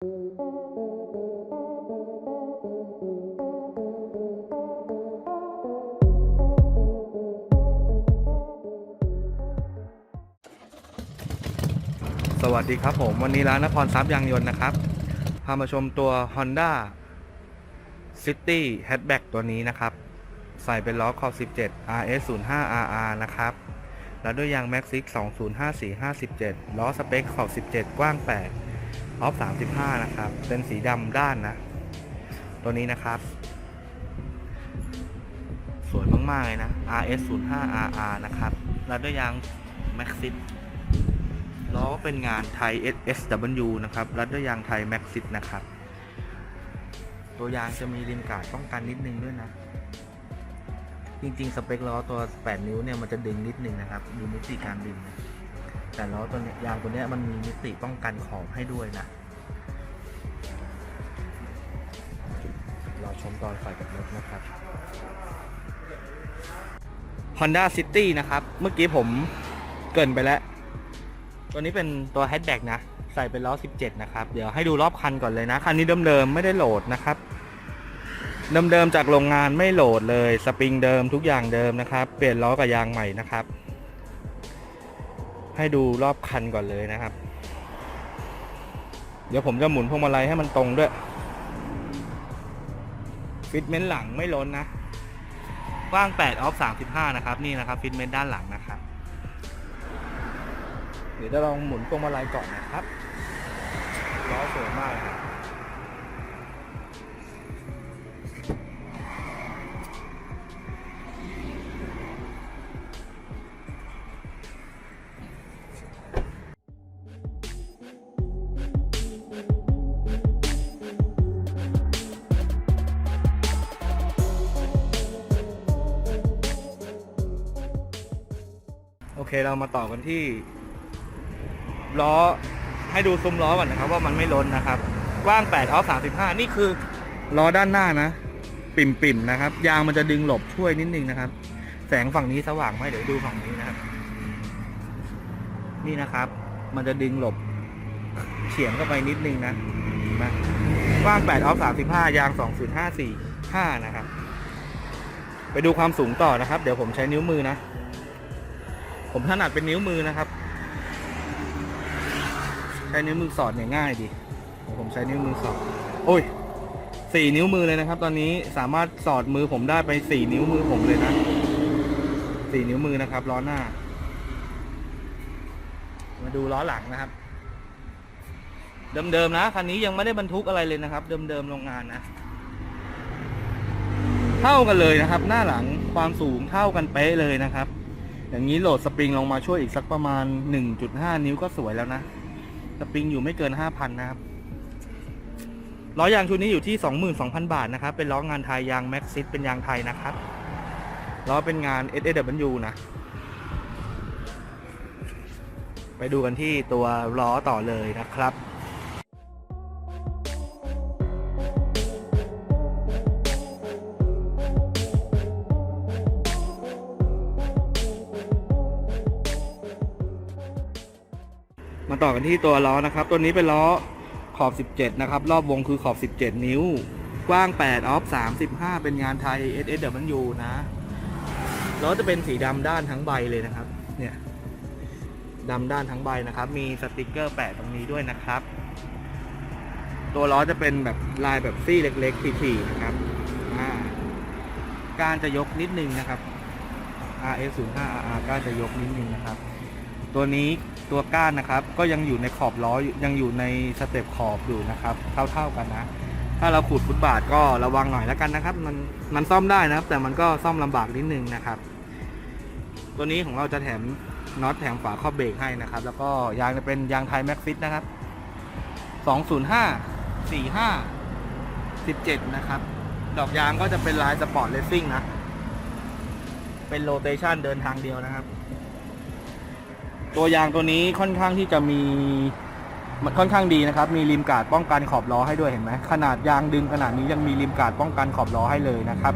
สวัสดีครับผมวันนี้ร้านนครทรัพย์ยางยนต์นะครับ พามาชมตัว Honda City Hatchback ตัวนี้นะครับ ใส่เป็นล้อขอบ17 RS 0 5 RR นะครับ แล้วด้วยยาง Maxxis 2054 57 ล้อสเปคขอบ17 กว้าง 8 ออฟ35 นะครับ เป็นสีดำด้านนะ ตัวนี้นะครับ สวยมาก ๆ เลยนะ RS 0 5 RR นะครับแล้วด้วยยาง Maxxis ล้อเป็นงานไทย SSW นะครับรัดด้วยยางไทย Maxxis นะครับ ตัวยางจะมีริมกาดป้องกันนิดนึงด้วยนะ จริง ๆ สเปคล้อตัว 8 นิ้วเนี่ย มันจะดึงนิดนึงนะครับ ดูมิติการดึงนะ แต่ล้อตัวนี้ยางตัวนี้มันมีมิติป้องกันขอบให้ด้วยนะรอชมตอนใส่กับรถนะครับ Honda City นะครับ เมื่อกี้ผมเกินไปแล้ว ตัวนี้เป็นตัวแฮชแบ็กนะ ใส่เป็นล้อ 17 นะครับ เดี๋ยวให้ดูรอบคันก่อนเลยนะ คันนี้เดิมๆไม่ได้โหลดนะครับ เดิมๆจากโรงงานไม่โหลดเลย สปริงเดิมทุกอย่างเดิมนะครับ เปลี่ยนล้อกับยางใหม่นะครับ ให้ดูรอบคันก่อนเลยนะครับ เดี๋ยวผมจะหมุนพวงมาลัยให้มันตรงด้วย ฟิตเมนต์หลังไม่ล้นนะกว้าง 8 ออฟ 35 นะครับ นี่นะครับ ฟิตเมนต์ด้านหลังนะครับ เดี๋ยวจะลองหมุนพวงมาลัยก่อนนะครับล้อสวยมากครับ เคเรามาต่อกันที่ล้อให้ดูซุ้มล้อก่อนนะครับ ว่ามันไม่ล้นนะครับกว้าง8ออฟ35 นี่คือล้อด้านหน้านะ ปิ่มปิ่มๆนะครับ ยางมันจะดึงหลบช่วยนิดนึงนะครับ แสงฝั่งนี้สว่างไหมเดี๋ยวดูฝั่งนี้นะครับ นี่นะครับ มันจะดึงหลบเฉียงเข้าไปนิดนึงนะเห็นไหมกว้าง8ออฟ35 ยาง20545 นะครับ ไปดูความสูงต่อนะครับ เดี๋ยวผมใช้นิ้วมือนะ ผมถนัดเป็นนิ้วมือนะครับ ใช้นิ้วมือสอดเนี่ยง่ายดี ผมใช้นิ้วมือสอด โอ้ยสี่นิ้วมือเลยนะครับ ตอนนี้สามารถสอดมือผมได้ไปสี่นิ้วมือผมเลยนะสี่นิ้วมือนะครับล้อหน้า มาดูล้อหลังนะครับ เดิมๆนะคันนี้ยังไม่ได้บรรทุกอะไรเลยนะครับ เดิมๆโรงงานนะเท่ากันเลยนะครับ หน้าหลังความสูงเท่ากันเป๊ะเลยนะครับ อย่างนี้โหลดสปริงลงมาช่วยอีกสักประมาณ 1.5 นิ้วก็สวยแล้วนะ สปริงอยู่ไม่เกิน 5,000 นะครับ ล้อยางชุดนี้อยู่ที่ 22,000 บาทนะครับ เป็นล้องานไทยยางแม็กซิสเป็นยางไทยนะครับ ล้อเป็นงาน SSW นะ ไปดูกันที่ตัวล้อต่อเลยนะครับ มาต่อกันที่ตัวล้อนะครับ ตัวนี้เป็นล้อขอบ 17 นะครับ รอบวงคือขอบ 17 นิ้ว กว้าง 8 ออฟ 35 เป็นงานไทย SSW นะล้อจะเป็นสีดำด้านทั้งใบเลยนะครับ เนี่ยดำด้านทั้งใบนะครับ มีสติกเกอร์แปะตรงนี้ด้วยนะครับ ตัวล้อจะเป็นแบบลายแบบซี่เล็กๆถี่ๆนะครับการจะยกนิดนึงนะครับ RS 0 5 RR กานจะยกนิดนึงนะครับ ตัวนี้ ตัวก้านนะครับ ก็ยังอยู่ในขอบล้อยังอยู่ในสเต็ปขอบอยู่นะครับ เท่าๆกันนะ ถ้าเราขูดฟุตบาทก็ระวังหน่อยแล้วกันนะครับ มันมันซ่อมได้นะครับ แต่มันก็ซ่อมลำบากนิดนึงนะครับ ตัวนี้ของเราจะแถมน็อตแถมฝาครอบเบรกให้นะครับ แล้วก็ยางจะเป็นยางไทยแม็กฟิตนะครับ205 45 17 นะครับ ดอกยางก็จะเป็นลายสปอร์ตเลสซิ่งนะ เป็นโรเตชันเดินทางเดียวนะครับ ตัวยางตัวนี้ค่อนข้างที่จะมีมันค่อนข้างดีนะครับ มีริมกาดป้องกันขอบล้อให้ด้วยเห็นไหมขนาดยางดึงขนาดนี้ยังมีริมกาดป้องกันขอบล้อให้เลยนะครับ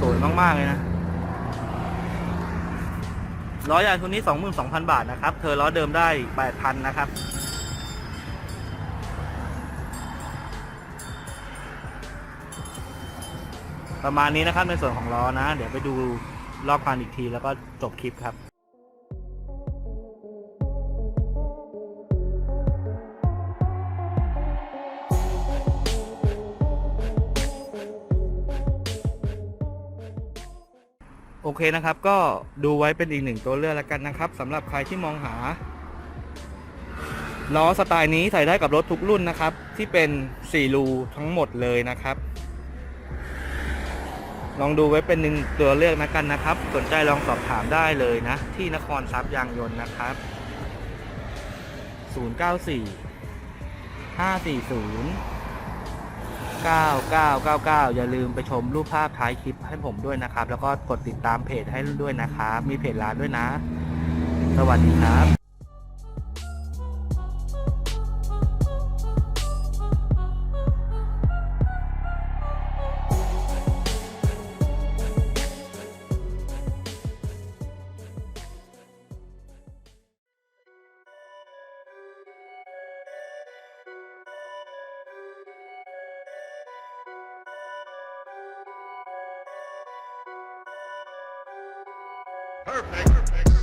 สวยมาก ๆ เลยนะล้อยางตัวนี้ 22,000 บาทนะครับ เธอล้อเดิมได้ 8,000 นะครับ ประมาณนี้นะครับในส่วนของล้อนะ เดี๋ยวไปดูรอบคันอีกทีแล้วก็จบคลิปครับ เคนะครับ ก็ดูไว้เป็นอีกหนึ่งตัวเลือกแล้วกันนะครับสำหรับใครที่มองหาล้อสไตล์นี้ใส่ได้กับรถทุกรุ่นนะครับ ที่เป็น4รูทั้งหมดเลยนะครับ ลองดูไว้เป็นหนึ่งตัวเลือกนะกันนะครับ สนใจลองสอบถามได้เลยนะ ที่นครทรัพย์ยางยนต์นะครับ 094 540 9999 อย่าลืมไปชมรูปภาพท้ายคลิปให้ผมด้วยนะครับ แล้วก็กดติดตามเพจให้ด้วยนะครับ มีเพจร้านด้วยนะ สวัสดีครับ Perfect. Perfect.